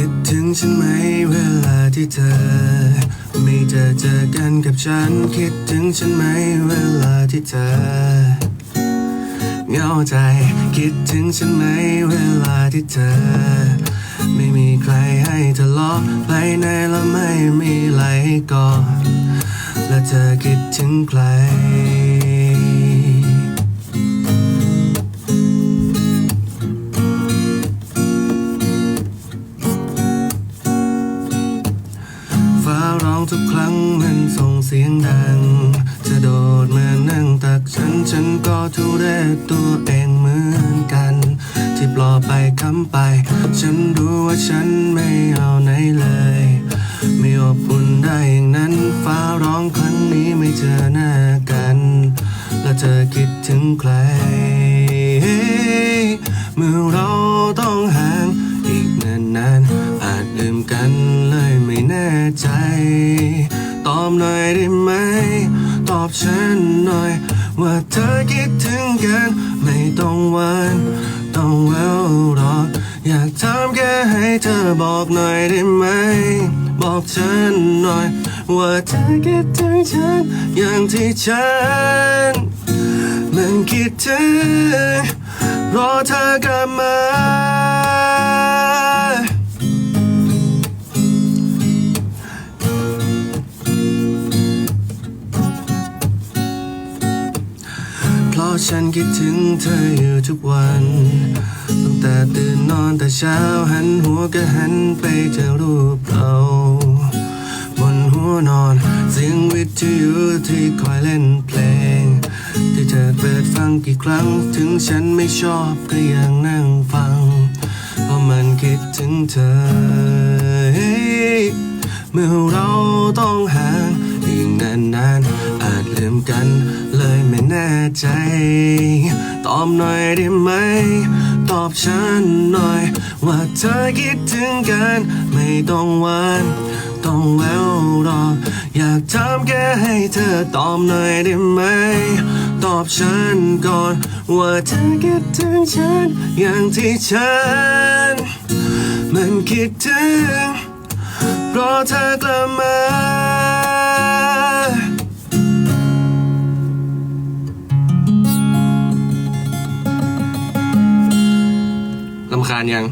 คิดถึงฉันไหมเวลาที่เธอ ไม่เจอเจอกันกับฉัน คิดถึงฉันไหมเวลาที่เธอเหงาใจ คิดถึงฉันไหมเวลาที่เธอ ไม่มีใครให้เธอล้อไปไหนแล้วไม่มีไหลก่อนและเธอคิดถึงใคร ทุกครั้งมันส่งเสียงดัง จะโดดมานั่งตักฉัน ฉันก็ทุเรศตัวเองเหมือนกัน ที่ปลอบไปคำไป ฉันรู้ว่าฉันไม่เอาไหนเลย ไม่อบอุ่นได้อย่างนั้น ฟ้าร้องครั้งนี้ไม่เจอหน้ากัน แล้วเธอคิดถึงใคร กันเลยไม่แน่ใจ ตอบหน่อยได้ไหม ตอบฉันหน่อย ว่าเธอคิดถึงกัน ไม่ต้องหวันต้องแววหรอกอยากถามแค่ให้เธอบอกหน่อยได้ไหม บอกฉันหน่อย ว่าเธอคิดถึงฉัน อย่างที่ฉันมันคิดถึงรอเธอกลับมาะฉันคิดถึงเธออยู่ทุกวันตั้งแต่ตื่นนอนแต่เช้าหันหัวก็หันไปเจอรูปเราบนหัวนอนเสียงวิทยุที่คอยเล่นเพลง ที่เธอเปิดฟังกี่ครั้ง ถึงฉันไม่ชอบก็ยังนั่งฟัง เพราะมันคิดถึงเธอ เมื่อเราต้องห่างอีกนานๆอาจลืมกัน ใจ ตอบหน่อยได้ไหม ตอบฉันหน่อย ว่าเธอคิดถึงกัน ไม่ต้องหวาน ต้องแววรอ อยากถามแค่ให้เธอตอบหน่อยได้ไหม ตอบฉันก่อน ว่าเธอคิดถึงฉัน อย่างที่ฉัน มันคิดถึง เพรอเธอกลับมาำคาญยัง